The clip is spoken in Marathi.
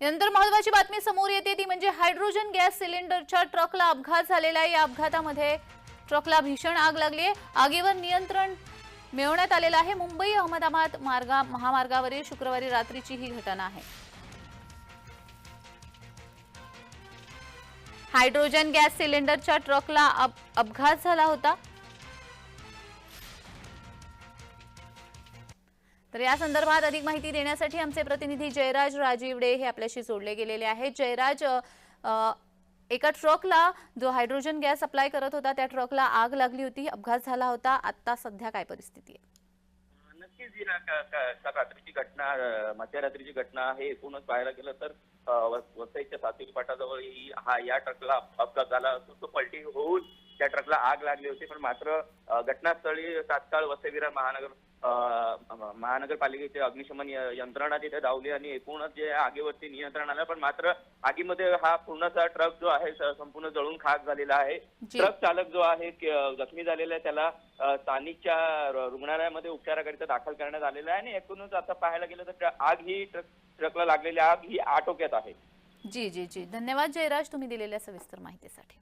नंतर महत्वाची बातमी समोर येते ती म्हणजे हायड्रोजन गॅस सिलेंडरच्या ट्रकला अपघात झालेला आहे. या अपघातामध्ये ट्रकला भीषण आग लागली आहे. आगीवर नियंत्रण मिळवण्यात आलेलं आहे. मुंबई अहमदाबाद मार्गा महामार्गावरील शुक्रवारी रात्रीची ही घटना आहे. हायड्रोजन गॅस सिलेंडरच्या ट्रकला अप- अपघात झाला होता. तर या संदर्भात अधिक माहिती देण्यासाठी आमचे प्रतिनिधी जयराज राजीवडे हे आपल्याशी जोडले गेलेले आहेत. जयराज एका ट्रकला जो हायड्रोजन गॅस सप्लाय करत होता त्या ट्रकला आग लागली होती अपघात झाला होता. आता सध्या काय परिस्थिती आहे? नक्कीच काल रात्रीची घटना मध्यरात्रीची घटना आहे एकूणच पाहायला गेलं तर वसईच्या सातवी पाटाजवळ ही हा या ट्रकला अपघात झाला असून तो पलटी होऊन त्या ट्रकला आग लागली होती. पण मात्र घटनास्थळी तात्काळ वसईविरा महानगर अं, महानगरपालिकेचे अग्निशमन यंत्रणा तिथे धावली आणि एकूणच जे आगीवरती नियंत्रण आलं. पण मात्र आगीमध्ये हा पूर्णचा ट्रक जो आहे संपूर्ण जळून खाक झालेला आहे. ट्रक चालक जो आहे जखमी झालेला आहे. त्याला स्थानिकच्या रुग्णालयामध्ये उपचाराकरिता दाखल करण्यात आलेला आहे. आणि एकूणच आता पाहायला गेलं तर आग ही ट्रक ट्रकला लागलेली आग ही आटोक्यात आहे. जी जी जी. धन्यवाद जयराज तुम्ही दिलेल्या सविस्तर माहितीसाठी.